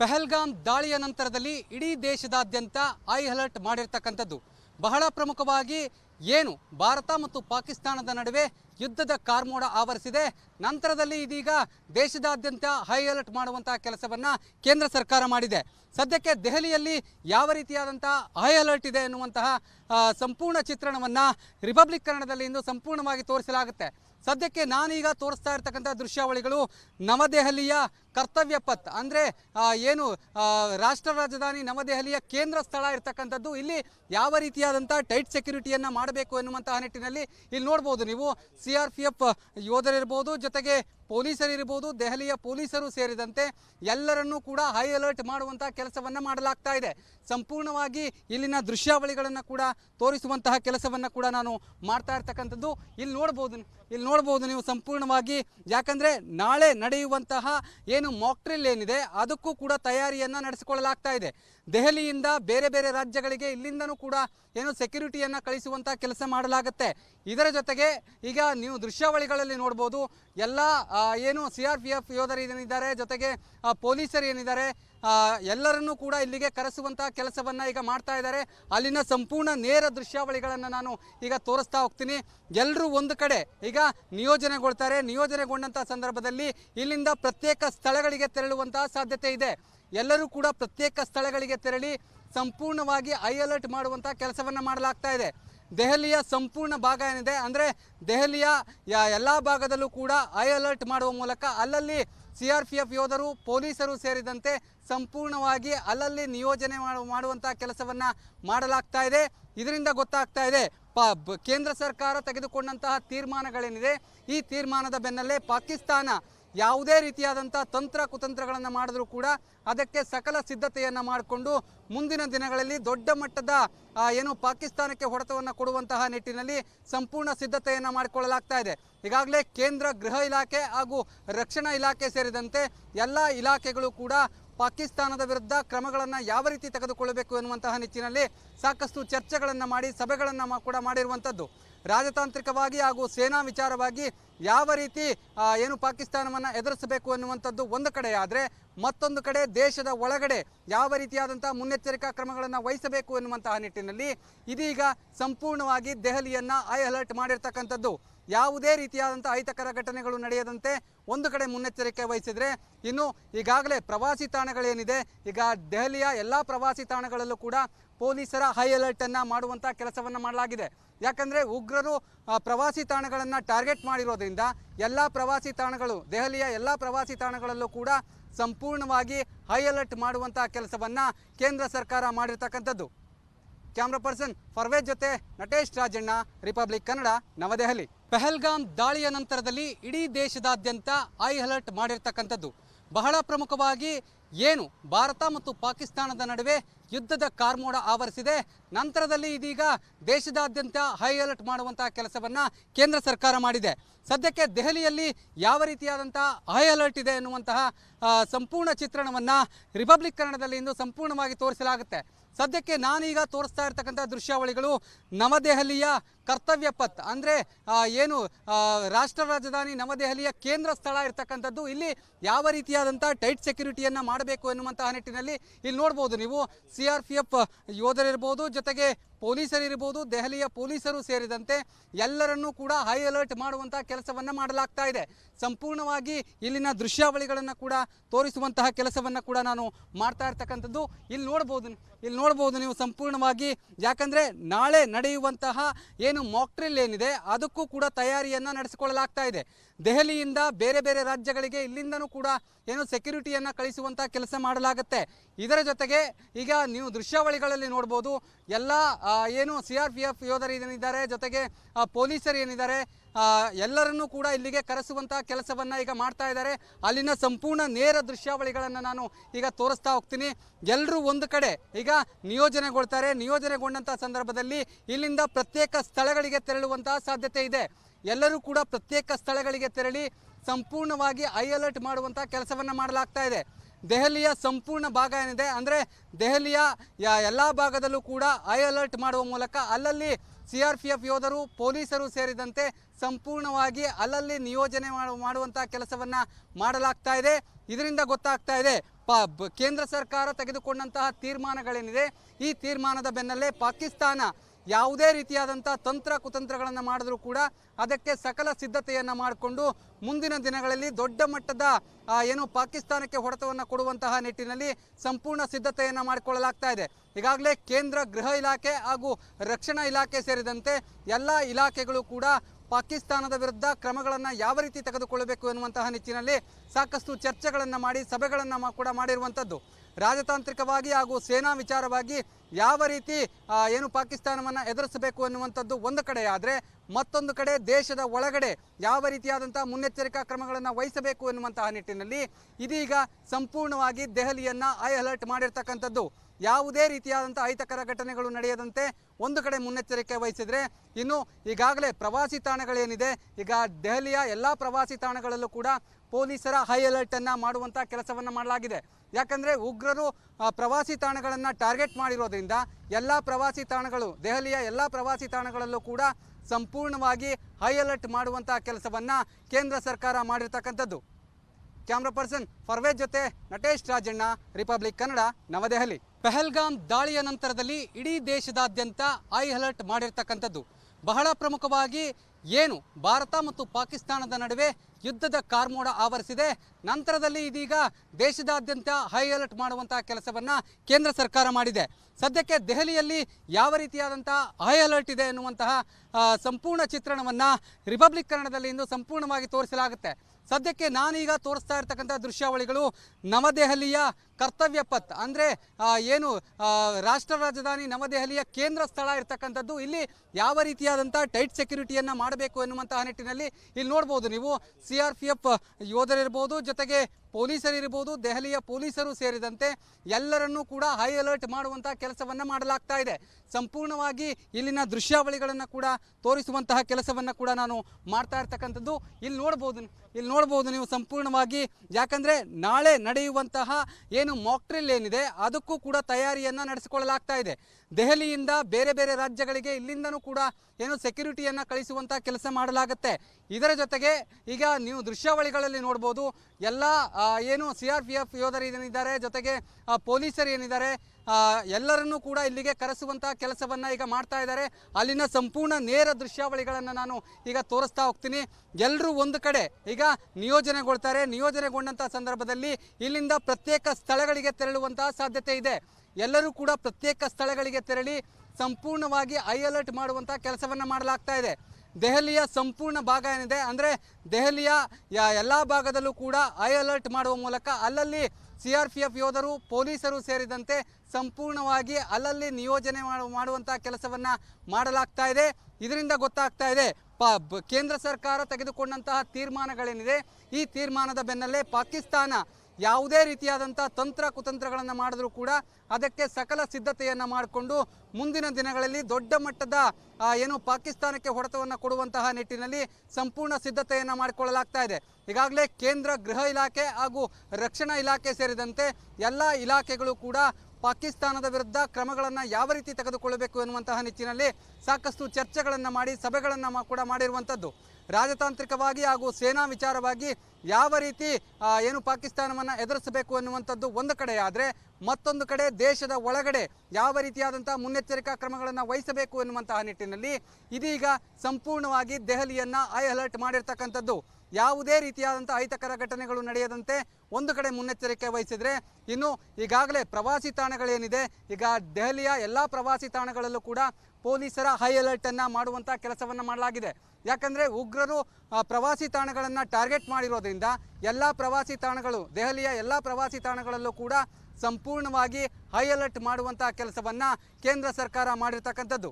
ಪೆಹಲ್ಗಾಮ್ ದಾಳಿಯ ನಂತರದಲ್ಲಿ ಇಡೀ ದೇಶದಾದ್ಯಂತ ಐ ಅಲರ್ಟ್ ಮಾಡಿರ್ತಕ್ಕಂಥದ್ದು. ಬಹಳ ಪ್ರಮುಖವಾಗಿ ಏನು ಭಾರತ ಮತ್ತು ಪಾಕಿಸ್ತಾನದ ನಡುವೆ ಯುದ್ಧದ ಕಾರ್ಮೋಡ ಆವರಿಸಿದೆ. ನಂತರದಲ್ಲಿ ಇದೀಗ ದೇಶದಾದ್ಯಂತ ಹೈ ಅಲರ್ಟ್ ಮಾಡುವಂತಹ ಕೆಲಸವನ್ನ ಕೇಂದ್ರ ಸರ್ಕಾರ ಮಾಡಿದೆ. ಸದ್ಯಕ್ಕೆ ದೆಹಲಿಯಲ್ಲಿ ಯಾವ ರೀತಿಯಾದಂತಹ ಹೈ ಅಲರ್ಟ್ ಇದೆ ಎನ್ನುವಂತಹ ಸಂಪೂರ್ಣ ಚಿತ್ರಣವನ್ನ ರಿಪಬ್ಲಿಕ್ ಕನ್ನಡದಲ್ಲಿ ಇಂದು ಸಂಪೂರ್ಣವಾಗಿ ತೋರಿಸಲಾಗುತ್ತೆ. ಸದ್ಯಕ್ಕೆ ನಾನೀಗ ತೋರಿಸ್ತಾ ಇರ್ತಕ್ಕಂಥ ದೃಶ್ಯಾವಳಿಗಳು ನವದೆಹಲಿಯ ಕರ್ತವ್ಯ ಪಥ್. ಅಂದರೆ ಏನು ರಾಷ್ಟ್ರ ರಾಜಧಾನಿ ನವದೆಹಲಿಯ ಕೇಂದ್ರ ಸ್ಥಳ ಇರ್ತಕ್ಕಂಥದ್ದು, ಇಲ್ಲಿ ಯಾವ ರೀತಿಯಾದಂಥ ಟೈಟ್ ಸೆಕ್ಯೂರಿಟಿಯನ್ನು ಮಾಡಬೇಕು ಎನ್ನುವಂತಹ ನಿಟ್ಟಿನಲ್ಲಿ ಇಲ್ಲಿ ನೋಡ್ಬೋದು ನೀವು. ಸಿ ಆರ್ ಪಿ ಎಫ್ ಯೋಧರಿರ್ಬೋದು, ಜೊತೆಗೆ ಪೊಲೀಸರಿರ್ಬೋದು, ದೆಹಲಿಯ ಪೊಲೀಸರು ಸೇರಿದಂತೆ ಎಲ್ಲರನ್ನೂ ಕೂಡ ಹೈ ಅಲರ್ಟ್ ಮಾಡುವಂಥ ಕೆಲಸವನ್ನು ಮಾಡಲಾಗ್ತಾ ಇದೆ. ಸಂಪೂರ್ಣವಾಗಿ ಇಲ್ಲಿನ ದೃಶ್ಯಾವಳಿಗಳನ್ನು ಕೂಡ ತೋರಿಸುವಂತಹ ಕೆಲಸವನ್ನು ಕೂಡ ನಾನು ಮಾಡ್ತಾ ಇರ್ತಕ್ಕಂಥದ್ದು. ಇಲ್ಲಿ ನೋಡ್ಬೋದು ಇಲ್ಲಿ ನೋಡ್ಬೋದು ನೀವು ಸಂಪೂರ್ಣವಾಗಿ. ಯಾಕಂದರೆ, ನಾಳೆ ನಡೆಯುವಂತಹ ಏನು ಮಾಕ್ಟ್ರಿಲ್ ಏನಿದೆ ಅದಕ್ಕೂ ಕೂಡ ತಯಾರಿಯನ್ನು ನಡೆಸಿಕೊಳ್ಳಲಾಗ್ತಾ ಇದೆ. ದೆಹಲಿಯಿಂದ ಬೇರೆ ಬೇರೆ ರಾಜ್ಯಗಳಿಗೆ ಇಲ್ಲಿಂದನೂ ಕೂಡ ಏನು ಸೆಕ್ಯೂರಿಟಿಯನ್ನು ಕಳಿಸುವಂಥ ಕೆಲಸ ಮಾಡಲಾಗುತ್ತೆ. ಇದರ ಜೊತೆಗೆ ಈಗ ನೀವು ದೃಶ್ಯಾವಳಿಗಳಲ್ಲಿ ನೋಡ್ಬೋದು, ಎಲ್ಲ ಏನು ಸಿ ಆರ್ ಪಿ ಎಫ್ ಯೋಧರು ಏನಿದ್ದಾರೆ, ಜೊತೆಗೆ ಪೊಲೀಸರು ಏನಿದ್ದಾರೆ ಎಲ್ಲರನ್ನೂ ಕೂಡ ಇಲ್ಲಿಗೆ ಕರೆಸುವಂಥ ಕೆಲಸವನ್ನು ಈಗ ಮಾಡ್ತಾ ಇದ್ದಾರೆ. ಅಲ್ಲಿನ ಸಂಪೂರ್ಣ ನೇರ ದೃಶ್ಯಾವಳಿಗಳನ್ನು ನಾನು ಈಗ ತೋರಿಸ್ತಾ ಹೋಗ್ತೀನಿ. ಎಲ್ಲರೂ ಒಂದು ಕಡೆ ಈಗ ನಿಯೋಜನೆಗೊಳ್ತಾರೆ. ನಿಯೋಜನೆಗೊಂಡಂಥ ಸಂದರ್ಭದಲ್ಲಿ ಇಲ್ಲಿಂದ ಪ್ರತ್ಯೇಕ ಸ್ಥಳಗಳಿಗೆ ತೆರಳುವಂತಹ ಸಾಧ್ಯತೆ ಇದೆ. ಎಲ್ಲರೂ ಕೂಡ ಪ್ರತ್ಯೇಕ ಸ್ಥಳಗಳಿಗೆ ತೆರಳಿ ಸಂಪೂರ್ಣವಾಗಿ ಐ ಅಲರ್ಟ್ ಮಾಡುವಂಥ ಕೆಲಸವನ್ನು ಮಾಡಲಾಗ್ತಾ ಇದೆ. ದೆಹಲಿಯ ಸಂಪೂರ್ಣ ಭಾಗ ಏನಿದೆ ಅಂದರೆ ದೆಹಲಿಯ ಎಲ್ಲ ಭಾಗದಲ್ಲೂ ಕೂಡ ಐ ಅಲರ್ಟ್ ಮಾಡುವ ಮೂಲಕ ಅಲ್ಲಲ್ಲಿ ಸಿ ಆರ್ ಪಿ ಎಫ್ ಯೋಧರು, ಪೊಲೀಸರು ಸೇರಿದಂತೆ ಸಂಪೂರ್ಣವಾಗಿ ಅಲ್ಲಲ್ಲಿ ನಿಯೋಜನೆ ಮಾಡು ಮಾಡುವಂಥ ಕೆಲಸವನ್ನು ಮಾಡಲಾಗ್ತಾ ಇದೆ. ಇದರಿಂದ ಗೊತ್ತಾಗ್ತಾ ಇದೆ ಕೇಂದ್ರ ಸರ್ಕಾರ ತೆಗೆದುಕೊಂಡಂತಹ ತೀರ್ಮಾನಗಳೇನಿದೆ, ಈ ತೀರ್ಮಾನದ ಬೆನ್ನಲ್ಲೇ ಪಾಕಿಸ್ತಾನ ಯಾವುದೇ ರೀತಿಯಾದಂಥ ತಂತ್ರ ಕುತಂತ್ರಗಳನ್ನು ಮಾಡಿದ್ರೂ ಕೂಡ ಅದಕ್ಕೆ ಸಕಲ ಸಿದ್ಧತೆಯನ್ನು ಮಾಡಿಕೊಂಡು ಮುಂದಿನ ದಿನಗಳಲ್ಲಿ ದೊಡ್ಡ ಮಟ್ಟದ ಏನು ಪಾಕಿಸ್ತಾನಕ್ಕೆ ಹೊಡೆತವನ್ನು ಕೊಡುವಂತಹ ನಿಟ್ಟಿನಲ್ಲಿ ಸಂಪೂರ್ಣ ಸಿದ್ಧತೆಯನ್ನು ಮಾಡಿಕೊಳ್ಳಲಾಗ್ತಾ ಇದೆ. ಈಗಾಗಲೇ ಕೇಂದ್ರ ಗೃಹ ಇಲಾಖೆ ಹಾಗೂ ರಕ್ಷಣಾ ಇಲಾಖೆ ಸೇರಿದಂತೆ ಎಲ್ಲ ಇಲಾಖೆಗಳು ಕೂಡ ಪಾಕಿಸ್ತಾನದ ವಿರುದ್ಧ ಕ್ರಮಗಳನ್ನು ಯಾವ ರೀತಿ ತೆಗೆದುಕೊಳ್ಳಬೇಕು ಎನ್ನುವಂತಹ ನಿಟ್ಟಿನಲ್ಲಿ ಸಾಕಷ್ಟು ಚರ್ಚೆಗಳನ್ನು ಮಾಡಿ, ಸಭೆಗಳನ್ನು ಕೂಡ ಮಾಡಿರುವಂಥದ್ದು. ರಾಜತಾಂತ್ರಿಕವಾಗಿ ಹಾಗೂ ಸೇನಾ ವಿಚಾರವಾಗಿ ಯಾವ ರೀತಿ ಏನು ಪಾಕಿಸ್ತಾನವನ್ನು ಎದುರಿಸಬೇಕು ಎನ್ನುವಂಥದ್ದು ಒಂದು ಕಡೆಯಾದರೆ ಮತ್ತೊಂದು ಕಡೆ ದೇಶದ ಒಳಗಡೆ ಯಾವ ರೀತಿಯಾದಂಥ ಮುನ್ನೆಚ್ಚರಿಕಾ ಕ್ರಮಗಳನ್ನು ವಹಿಸಬೇಕು ಎನ್ನುವಂತಹ ನಿಟ್ಟಿನಲ್ಲಿ ಇದೀಗ ಸಂಪೂರ್ಣವಾಗಿ ದೆಹಲಿಯನ್ನು ಐ ಅಲರ್ಟ್ ಮಾಡಿರ್ತಕ್ಕಂಥದ್ದು. ಯಾವುದೇ ರೀತಿಯಾದಂಥ ಅಹಿತಕರ ಘಟನೆಗಳು ನಡೆಯದಂತೆ ಒಂದು ಕಡೆ ಮುನ್ನೆಚ್ಚರಿಕೆ ವಹಿಸಿದರೆ, ಇನ್ನು ಈಗಾಗಲೇ ಪ್ರವಾಸಿ ತಾಣಗಳೇನಿದೆ, ಈಗ ದೆಹಲಿಯ ಎಲ್ಲ ಪ್ರವಾಸಿ ತಾಣಗಳಲ್ಲೂ ಕೂಡ ಪೊಲೀಸರ ಹೈ ಅಲರ್ಟನ್ನು ಮಾಡುವಂಥ ಕೆಲಸವನ್ನು ಮಾಡಲಾಗಿದೆ. ಯಾಕಂದರೆ ಉಗ್ರರು ಪ್ರವಾಸಿ ತಾಣಗಳನ್ನು ಟಾರ್ಗೆಟ್ ಮಾಡಿರೋದ್ರಿಂದ ಎಲ್ಲ ಪ್ರವಾಸಿ ತಾಣಗಳು, ದೆಹಲಿಯ ಎಲ್ಲ ಪ್ರವಾಸಿ ತಾಣಗಳಲ್ಲೂ ಕೂಡ ಸಂಪೂರ್ಣವಾಗಿ ಹೈ ಅಲರ್ಟ್ ಮಾಡುವಂಥ ಕೆಲಸವನ್ನು ಕೇಂದ್ರ ಸರ್ಕಾರ ಮಾಡಿರ್ತಕ್ಕಂಥದ್ದು. ಕ್ಯಾಮ್ರಾ ಪರ್ಸನ್ ಫರ್ವೇಜ್ ಜೊತೆ ನಟೇಶ್ ರಾಜಣ್ಣ, ರಿಪಬ್ಲಿಕ್ ಕನ್ನಡ, ನವದೆಹಲಿ. ಪೆಹಲ್ಗಾಮ್ ದಾಳಿಯ ನಂತರದಲ್ಲಿ ಇಡೀ ದೇಶದಾದ್ಯಂತ ಹೈ ಅಲರ್ಟ್ ಮಾಡಿರ್ತಕ್ಕಂಥದ್ದು. ಬಹಳ ಪ್ರಮುಖವಾಗಿ ಏನು ಭಾರತ ಮತ್ತು ಪಾಕಿಸ್ತಾನದ ನಡುವೆ ಯುದ್ಧದ ಕಾರ್ಮೋಡ ಆವರಿಸಿದೆ. ನಂತರದಲ್ಲಿ ಇದೀಗ ದೇಶದಾದ್ಯಂತ ಹೈ ಅಲರ್ಟ್ ಮಾಡುವಂತಹ ಕೆಲಸವನ್ನ ಕೇಂದ್ರ ಸರ್ಕಾರ ಮಾಡಿದೆ. ಸದ್ಯಕ್ಕೆ ದೆಹಲಿಯಲ್ಲಿ ಯಾವ ರೀತಿಯಾದಂತಹ ಹೈ ಅಲರ್ಟ್ ಇದೆ ಎನ್ನುವಂತಹ ಸಂಪೂರ್ಣ ಚಿತ್ರಣವನ್ನ ರಿಪಬ್ಲಿಕ್ ಕನ್ನಡದಲ್ಲಿ ಇಂದು ಸಂಪೂರ್ಣವಾಗಿ ತೋರಿಸಲಾಗುತ್ತೆ. ಸದ್ಯಕ್ಕೆ ನಾನೀಗ ತೋರಿಸ್ತಾ ಇರ್ತಕ್ಕಂಥ ದೃಶ್ಯಾವಳಿಗಳು ನವದೆಹಲಿಯ ಕರ್ತವ್ಯ ಪಥ್, ಅಂದರೆ ಏನು ರಾಷ್ಟ್ರ ರಾಜಧಾನಿ ನವದೆಹಲಿಯ ಕೇಂದ್ರ ಸ್ಥಳ ಇರ್ತಕ್ಕಂಥದ್ದು. ಇಲ್ಲಿ ಯಾವ ರೀತಿಯಾದಂಥ ಟೈಟ್ ಸೆಕ್ಯೂರಿಟಿಯನ್ನು ಮಾಡಬೇಕು ಎನ್ನುವಂತಹ ನಿಟ್ಟಿನಲ್ಲಿ ಇಲ್ಲಿ ನೋಡ್ಬೋದು ನೀವು. ಸಿ ಆರ್ ಪಿ ಎಫ್ ಯೋಧರಿರ್ಬೋದು, ಜೊತೆಗೆ ಪೊಲೀಸರಿರ್ಬೋದು, ದೆಹಲಿಯ ಪೊಲೀಸರು ಸೇರಿದಂತೆ ಎಲ್ಲರನ್ನೂ ಕೂಡ ಹೈ ಅಲರ್ಟ್ ಮಾಡುವಂತಹ ಕೆಲಸವನ್ನು ಮಾಡಲಾಗ್ತಾ ಇದೆ. ಸಂಪೂರ್ಣವಾಗಿ ಇಲ್ಲಿನ ದೃಶ್ಯಾವಳಿಗಳನ್ನು ಕೂಡ ತೋರಿಸುವಂತಹ ಕೆಲಸವನ್ನು ಕೂಡ ನಾನು ಮಾಡ್ತಾ ಇರ್ತಕ್ಕಂಥದ್ದು. ಇಲ್ಲಿ ನೋಡ್ಬೋದು ಇಲ್ಲಿ ನೋಡ್ಬೋದು ನೀವು ಸಂಪೂರ್ಣವಾಗಿ. ಯಾಕಂದರೆ ನಾಳೆ ನಡೆಯುವಂತಹ ಏನು ಮಾಕ್ಟ್ರಿಲ್ ಏನಿದೆ, ಅದಕ್ಕೂ ಕೂಡ ತಯಾರಿಯನ್ನು ನಡೆಸಿಕೊಳ್ಳಲಾಗ್ತಾ ಇದೆ. ದೆಹಲಿಯಿಂದ ಬೇರೆ ಬೇರೆ ರಾಜ್ಯಗಳಿಗೆ ಇಲ್ಲಿಂದನೂ ಕೂಡ ಏನು ಸೆಕ್ಯೂರಿಟಿಯನ್ನು ಕಳಿಸುವಂಥ ಕೆಲಸ ಮಾಡಲಾಗುತ್ತೆ. ಇದರ ಜೊತೆಗೆ ಈಗ ನೀವು ದೃಶ್ಯಾವಳಿಗಳಲ್ಲಿ ನೋಡ್ಬೋದು, ಎಲ್ಲ ಏನು ಸಿ ಆರ್ ಪಿ ಎಫ್ ಯೋಧರು ಏನಿದ್ದಾರೆ, ಜೊತೆಗೆ ಪೊಲೀಸರು ಏನಿದ್ದಾರೆ ಎಲ್ಲರನ್ನೂ ಕೂಡ ಇಲ್ಲಿಗೆ ಕರೆಸುವಂಥ ಕೆಲಸವನ್ನು ಈಗ ಮಾಡ್ತಾ ಇದ್ದಾರೆ. ಅಲ್ಲಿನ ಸಂಪೂರ್ಣ ನೇರ ದೃಶ್ಯಾವಳಿಗಳನ್ನು ನಾನು ಈಗ ತೋರಿಸ್ತಾ ಹೋಗ್ತೀನಿ. ಎಲ್ಲರೂ ಒಂದು ಕಡೆ ಈಗ ನಿಯೋಜನೆಗೊಳ್ತಾರೆ. ನಿಯೋಜನೆಗೊಂಡಂಥ ಸಂದರ್ಭದಲ್ಲಿ ಇಲ್ಲಿಂದ ಪ್ರತ್ಯೇಕ ಸ್ಥಳಗಳಿಗೆ ತೆರಳುವಂತಹ ಸಾಧ್ಯತೆ ಇದೆ. ಎಲ್ಲರೂ ಕೂಡ ಪ್ರತ್ಯೇಕ ಸ್ಥಳಗಳಿಗೆ ತೆರಳಿ ಸಂಪೂರ್ಣವಾಗಿ ಐ ಅಲರ್ಟ್ ಮಾಡುವಂಥ ಕೆಲಸವನ್ನು ಮಾಡಲಾಗ್ತಾ ಇದೆ. ದೆಹಲಿಯ ಸಂಪೂರ್ಣ ಭಾಗ ಏನಿದೆ ಅಂದರೆ ದೆಹಲಿಯ ಎಲ್ಲ ಭಾಗದಲ್ಲೂ ಕೂಡ ಐ ಅಲರ್ಟ್ ಮಾಡುವ ಮೂಲಕ ಅಲ್ಲಲ್ಲಿ ಸಿ ಆರ್ ಪಿ ಎಫ್ ಯೋಧರು, ಪೊಲೀಸರು ಸೇರಿದಂತೆ ಸಂಪೂರ್ಣವಾಗಿ ಅಲ್ಲಲ್ಲಿ ನಿಯೋಜನೆ ಮಾಡು ಮಾಡುವಂಥ ಕೆಲಸವನ್ನು ಮಾಡಲಾಗ್ತಾ ಇದೆ. ಇದರಿಂದ ಗೊತ್ತಾಗ್ತಾ ಇದೆ, ಪ ಕೇಂದ್ರ ಸರ್ಕಾರ ತೆಗೆದುಕೊಂಡಂತಹ ತೀರ್ಮಾನಗಳೇನಿದೆ? ಈ ತೀರ್ಮಾನದ ಬೆನ್ನಲ್ಲೇ ಪಾಕಿಸ್ತಾನ ಯಾವುದೇ ರೀತಿಯಾದಂಥ ತಂತ್ರ ಕುತಂತ್ರಗಳನ್ನು ಮಾಡಿದ್ರೂ ಕೂಡ ಅದಕ್ಕೆ ಸಕಲ ಸಿದ್ಧತೆಯನ್ನು ಮಾಡಿಕೊಂಡು ಮುಂದಿನ ದಿನಗಳಲ್ಲಿ ದೊಡ್ಡ ಮಟ್ಟದ ಏನು ಪಾಕಿಸ್ತಾನಕ್ಕೆ ಹೊಡೆತವನ್ನು ಕೊಡುವಂತಹ ನಿಟ್ಟಿನಲ್ಲಿ ಸಂಪೂರ್ಣ ಸಿದ್ಧತೆಯನ್ನು ಮಾಡಿಕೊಳ್ಳಲಾಗ್ತಾ ಇದೆ. ಈಗಾಗಲೇ ಕೇಂದ್ರ ಗೃಹ ಇಲಾಖೆ ಹಾಗೂ ರಕ್ಷಣಾ ಇಲಾಖೆ ಸೇರಿದಂತೆ ಎಲ್ಲ ಇಲಾಖೆಗಳು ಕೂಡ ಪಾಕಿಸ್ತಾನದ ವಿರುದ್ಧ ಕ್ರಮಗಳನ್ನು ಯಾವ ರೀತಿ ತೆಗೆದುಕೊಳ್ಳಬೇಕು ಎನ್ನುವಂತಹ ನಿಟ್ಟಿನಲ್ಲಿ ಸಾಕಷ್ಟು ಚರ್ಚೆಗಳನ್ನು ಮಾಡಿ, ಸಭೆಗಳನ್ನು ಕೂಡ ಮಾಡಿರುವಂಥದ್ದು. ರಾಜತಾಂತ್ರಿಕವಾಗಿ ಹಾಗೂ ಸೇನಾ ವಿಚಾರವಾಗಿ ಯಾವ ರೀತಿ ಏನು ಪಾಕಿಸ್ತಾನವನ್ನು ಎದುರಿಸಬೇಕು ಎನ್ನುವಂಥದ್ದು ಒಂದು ಕಡೆ ಆದರೆ ಮತ್ತೊಂದು ಕಡೆ ದೇಶದ ಒಳಗಡೆ ಯಾವ ರೀತಿಯಾದಂಥ ಮುನ್ನೆಚ್ಚರಿಕಾ ಕ್ರಮಗಳನ್ನು ವಹಿಸಬೇಕು ಎನ್ನುವಂತಹ ನಿಟ್ಟಿನಲ್ಲಿ ಇದೀಗ ಸಂಪೂರ್ಣವಾಗಿ ದೆಹಲಿಯನ್ನು ಐ ಅಲರ್ಟ್ ಮಾಡಿರ್ತಕ್ಕಂಥದ್ದು. ಯಾವುದೇ ರೀತಿಯಾದಂಥ ಅಹಿತಕರ ಘಟನೆಗಳು ನಡೆಯದಂತೆ ಒಂದು ಕಡೆ ಮುನ್ನೆಚ್ಚರಿಕೆ ವಹಿಸಿದರೆ, ಇನ್ನು ಈಗಾಗಲೇ ಪ್ರವಾಸಿ ತಾಣಗಳೇನಿದೆ, ಈಗ ದೆಹಲಿಯ ಎಲ್ಲ ಪ್ರವಾಸಿ ತಾಣಗಳಲ್ಲೂ ಕೂಡ ಪೊಲೀಸರ ಹೈ ಅಲರ್ಟ್ ಅನ್ನ ಮಾಡುವಂಥ ಕೆಲಸವನ್ನು ಮಾಡಲಾಗಿದೆ. ಯಾಕಂದ್ರೆ ಉಗ್ರರು ಪ್ರವಾಸಿ ತಾಣಗಳನ್ನು ಟಾರ್ಗೆಟ್ ಮಾಡಿರೋದ್ರಿಂದ ಎಲ್ಲ ಪ್ರವಾಸಿ ತಾಣಗಳು, ದೆಹಲಿಯ ಎಲ್ಲ ಪ್ರವಾಸಿ ತಾಣಗಳಲ್ಲೂ ಕೂಡ ಸಂಪೂರ್ಣವಾಗಿ ಹೈ ಅಲರ್ಟ್ ಮಾಡುವಂಥ ಕೆಲಸವನ್ನ ಕೇಂದ್ರ ಸರ್ಕಾರ ಮಾಡಿರ್ತಕ್ಕಂಥದ್ದು. ಕ್ಯಾಮ್ರಾ ಪರ್ಸನ್ ಫರ್ವೇಜ್ ಜೊತೆ ನಟೇಶ್ ರಾಜಣ್ಣ, ರಿಪಬ್ಲಿಕ್ ಕನ್ನಡ, ನವದೆಹಲಿ. ಪೆಹಲ್ಗಾಮ್ ದಾಳಿಯ ನಂತರದಲ್ಲಿ ಇಡೀ ದೇಶದಾದ್ಯಂತ ಹೈ ಅಲರ್ಟ್ ಮಾಡಿರ್ತಕ್ಕಂಥದ್ದು. ಬಹಳ ಪ್ರಮುಖವಾಗಿ ಏನು, ಭಾರತ ಮತ್ತು ಪಾಕಿಸ್ತಾನದ ನಡುವೆ ಯುದ್ಧದ ಕಾರ್ಮೋಡ ಆವರಿಸಿದೆ. ನಂತರದಲ್ಲಿ ಇದೀಗ ದೇಶದಾದ್ಯಂತ ಹೈ ಅಲರ್ಟ್ ಮಾಡುವಂತಹ ಕೆಲಸವನ್ನ ಕೇಂದ್ರ ಸರ್ಕಾರ ಮಾಡಿದೆ. ಸದ್ಯಕ್ಕೆ ದೆಹಲಿಯಲ್ಲಿ ಯಾವ ರೀತಿಯಾದಂತಹ ಹೈ ಅಲರ್ಟ್ ಇದೆ ಎನ್ನುವಂತಹ ಸಂಪೂರ್ಣ ಚಿತ್ರಣವನ್ನ ರಿಪಬ್ಲಿಕ್ ಕನ್ನಡದಲ್ಲಿ ಇಂದು ಸಂಪೂರ್ಣವಾಗಿ ತೋರಿಸಲಾಗುತ್ತೆ. ಸದ್ಯಕ್ಕೆ ನಾನೀಗ ತೋರಿಸ್ತಾ ಇರ್ತಕ್ಕಂಥ ದೃಶ್ಯಾವಳಿಗಳು ನವದೆಹಲಿಯ ಕರ್ತವ್ಯ ಪಥ್. ಅಂದರೆ ಏನು ರಾಷ್ಟ್ರ ರಾಜಧಾನಿ ನವದೆಹಲಿಯ ಕೇಂದ್ರ ಸ್ಥಳ ಇರ್ತಕ್ಕಂಥದ್ದು, ಇಲ್ಲಿ ಯಾವ ರೀತಿಯಾದಂಥ ಟೈಟ್ ಸೆಕ್ಯುರಿಟಿಯನ್ನು ಮಾಡಬೇಕು ಎನ್ನುವಂತಹ ನಿಟ್ಟಿನಲ್ಲಿ ಇಲ್ಲಿ ನೋಡ್ಬೋದು ನೀವು. ಸಿ ಆರ್ ಪಿ ಎಫ್ ಯೋಧರಿರ್ಬೋದು, ಜೊತೆಗೆ ಪೊಲೀಸರಿರ್ಬೋದು, ದೆಹಲಿಯ ಪೊಲೀಸರು ಸೇರಿದಂತೆ ಎಲ್ಲರನ್ನೂ ಕೂಡ ಹೈ ಅಲರ್ಟ್ ಮಾಡುವಂತಹ ಕೆಲಸವನ್ನು ಮಾಡಲಾಗ್ತಾ ಇದೆ. ಸಂಪೂರ್ಣವಾಗಿ ಇಲ್ಲಿನ ದೃಶ್ಯಾವಳಿಗಳನ್ನು ಕೂಡ ತೋರಿಸುವಂತಹ ಕೆಲಸವನ್ನು ಕೂಡ ನಾನು ಮಾಡ್ತಾ ಇರ್ತಕ್ಕಂಥದ್ದು. ಇಲ್ಲಿ ನೋಡ್ಬೋದು ಇಲ್ಲಿ ನೋಡ್ಬೋದು ನೀವು ಸಂಪೂರ್ಣವಾಗಿ. ಯಾಕಂದರೆ, ನಾಳೆ ನಡೆಯುವಂತಹ ಏನು ಮಾಕ್ಟ್ರಿಲ್ ಏನಿದೆ, ಅದಕ್ಕೂ ಕೂಡ ತಯಾರಿಯನ್ನು ನಡೆಸಿಕೊಳ್ಳಲಾಗ್ತಾ ಇದೆ. ದೆಹಲಿಯಿಂದ ಬೇರೆ ಬೇರೆ ರಾಜ್ಯಗಳಿಗೆ ಇಲ್ಲಿಂದನೂ ಕೂಡ ಏನು ಸೆಕ್ಯೂರಿಟಿಯನ್ನು ಕಳಿಸುವಂಥ ಕೆಲಸ ಮಾಡಲಾಗುತ್ತೆ. ಇದರ ಜೊತೆಗೆ ಈಗ ನೀವು ದೃಶ್ಯಾವಳಿಗಳಲ್ಲಿ ನೋಡ್ಬೋದು, ಎಲ್ಲ ಏನು ಸಿ ಆರ್ ಪಿ ಎಫ್ ಯೋಧರು ಏನಿದ್ದಾರೆ, ಜೊತೆಗೆ ಪೊಲೀಸರು ಏನಿದ್ದಾರೆ ಎಲ್ಲರನ್ನೂ ಕೂಡ ಇಲ್ಲಿಗೆ ಕರೆಸುವಂತಹ ಕೆಲಸವನ್ನು ಈಗ ಮಾಡ್ತಾ ಇದ್ದಾರೆ. ಅಲ್ಲಿನ ಸಂಪೂರ್ಣ ನೇರ ದೃಶ್ಯಾವಳಿಗಳನ್ನು ನಾನು ಈಗ ತೋರಿಸ್ತಾ ಹೋಗ್ತೀನಿ. ಎಲ್ಲರೂ ಒಂದು ಕಡೆ ಈಗ ನಿಯೋಜನೆಗೊಳ್ತಾರೆ. ನಿಯೋಜನೆಗೊಂಡಂತಹ ಸಂದರ್ಭದಲ್ಲಿ ಇಲ್ಲಿಂದ ಪ್ರತ್ಯೇಕ ಸ್ಥಳಗಳಿಗೆ ತೆರಳುವಂತಹ ಸಾಧ್ಯತೆ ಇದೆ. ಎಲ್ಲರೂ ಕೂಡ ಪ್ರತ್ಯೇಕ ಸ್ಥಳಗಳಿಗೆ ತೆರಳಿ ಸಂಪೂರ್ಣವಾಗಿ ಐ ಅಲರ್ಟ್ ಮಾಡುವಂತಹ ಕೆಲಸವನ್ನು ಮಾಡಲಾಗ್ತಾ ಇದೆ. ದೆಹಲಿಯ ಸಂಪೂರ್ಣ ಭಾಗ ಏನಿದೆ ಅಂದರೆ ದೆಹಲಿಯ ಎಲ್ಲ ಭಾಗದಲ್ಲೂ ಕೂಡ ಐ ಅಲರ್ಟ್ ಮಾಡುವ ಮೂಲಕ ಅಲ್ಲಲ್ಲಿ ಸಿ ಆರ್ ಪಿ ಎಫ್ ಯೋಧರು, ಪೊಲೀಸರು ಸೇರಿದಂತೆ ಸಂಪೂರ್ಣವಾಗಿ ಅಲ್ಲಲ್ಲಿ ನಿಯೋಜನೆ ಮಾಡುವಂತಹ ಕೆಲಸವನ್ನು ಮಾಡಲಾಗ್ತಾ ಇದೆ. ಇದರಿಂದ ಗೊತ್ತಾಗ್ತಾ ಇದೆ ಕೇಂದ್ರ ಸರ್ಕಾರ ತೆಗೆದುಕೊಂಡಂತಹ ತೀರ್ಮಾನಗಳೇನಿದೆ? ಈ ತೀರ್ಮಾನದ ಬೆನ್ನಲ್ಲೇ ಪಾಕಿಸ್ತಾನ ಯಾವುದೇ ರೀತಿಯಾದಂಥ ತಂತ್ರ ಕುತಂತ್ರಗಳನ್ನು ಮಾಡಿದ್ರೂ ಕೂಡ ಅದಕ್ಕೆ ಸಕಲ ಸಿದ್ಧತೆಯನ್ನು ಮಾಡಿಕೊಂಡು ಮುಂದಿನ ದಿನಗಳಲ್ಲಿ ದೊಡ್ಡ ಮಟ್ಟದ ಏನು ಪಾಕಿಸ್ತಾನಕ್ಕೆ ಹೊಡೆತವನ್ನು ಕೊಡುವಂತಹ ನಿಟ್ಟಿನಲ್ಲಿ ಸಂಪೂರ್ಣ ಸಿದ್ಧತೆಯನ್ನು ಮಾಡಿಕೊಳ್ಳಲಾಗ್ತಾ ಇದೆ. ಈಗಾಗಲೇ ಕೇಂದ್ರ ಗೃಹ ಇಲಾಖೆ ಹಾಗೂ ರಕ್ಷಣಾ ಇಲಾಖೆ ಸೇರಿದಂತೆ ಎಲ್ಲ ಇಲಾಖೆಗಳು ಕೂಡ ಪಾಕಿಸ್ತಾನದ ವಿರುದ್ಧ ಕ್ರಮಗಳನ್ನು ಯಾವ ರೀತಿ ತೆಗೆದುಕೊಳ್ಳಬೇಕು ಎನ್ನುವಂತಹ ನಿಟ್ಟಿನಲ್ಲಿ ಸಾಕಷ್ಟು ಚರ್ಚೆಗಳನ್ನು ಮಾಡಿ ಸಭೆಗಳನ್ನು ಕೂಡ ಮಾಡಿರುವಂಥದ್ದು. ರಾಜತಾಂತ್ರಿಕವಾಗಿ ಹಾಗೂ ಸೇನಾ ವಿಚಾರವಾಗಿ ಯಾವ ರೀತಿ ಏನು ಪಾಕಿಸ್ತಾನವನ್ನು ಎದುರಿಸಬೇಕು ಅನ್ನುವಂಥದ್ದು ಒಂದು ಕಡೆ ಆದರೆ ಮತ್ತೊಂದು ಕಡೆ ದೇಶದ ಒಳಗಡೆ ಯಾವ ರೀತಿಯಾದಂಥ ಮುನ್ನೆಚ್ಚರಿಕಾ ಕ್ರಮಗಳನ್ನು ವಹಿಸಬೇಕು ಎನ್ನುವಂತಹ ನಿಟ್ಟಿನಲ್ಲಿ ಇದೀಗ ಸಂಪೂರ್ಣವಾಗಿ ದೆಹಲಿಯನ್ನು ಐ ಅಲರ್ಟ್ ಮಾಡಿರ್ತಕ್ಕಂಥದ್ದು. ಯಾವುದೇ ರೀತಿಯಾದಂಥ ಅಹಿತಕರ ಘಟನೆಗಳು ನಡೆಯದಂತೆ ಒಂದು ಕಡೆ ಮುನ್ನೆಚ್ಚರಿಕೆ ವಹಿಸಿದರೆ, ಇನ್ನು ಈಗಾಗಲೇ ಪ್ರವಾಸಿ ತಾಣಗಳೇನಿದೆ, ಈಗ ದೆಹಲಿಯ ಎಲ್ಲ ಪ್ರವಾಸಿ ತಾಣಗಳಲ್ಲೂ ಕೂಡ ಪೊಲೀಸರ ಹೈ ಅಲರ್ಟನ್ನು ಮಾಡುವಂಥ ಕೆಲಸವನ್ನು ಮಾಡಲಾಗಿದೆ. ಯಾಕಂದ್ರೆ ಉಗ್ರರು ಪ್ರವಾಸಿ ತಾಣಗಳನ್ನು ಟಾರ್ಗೆಟ್ ಮಾಡಿರೋದ್ರಿಂದ ಎಲ್ಲ ಪ್ರವಾಸಿ ತಾಣಗಳು, ದೆಹಲಿಯ ಎಲ್ಲ ಪ್ರವಾಸಿ ತಾಣಗಳಲ್ಲೂ ಕೂಡ ಸಂಪೂರ್ಣವಾಗಿ ಹೈ ಅಲರ್ಟ್ ಮಾಡುವಂತಹ ಕೆಲಸವನ್ನ ಕೇಂದ್ರ ಸರ್ಕಾರ ಮಾಡಿರ್ತಕ್ಕಂಥದ್ದು.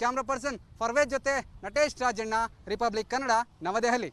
ಕ್ಯಾಮ್ರಾ ಪರ್ಸನ್ ಫರ್ವೇಜ್ ಜೊತೆ ನಟೇಶ್ ರಾಜಣ್ಣ, ರಿಪಬ್ಲಿಕ್ ಕನ್ನಡ, ನವದೆಹಲಿ.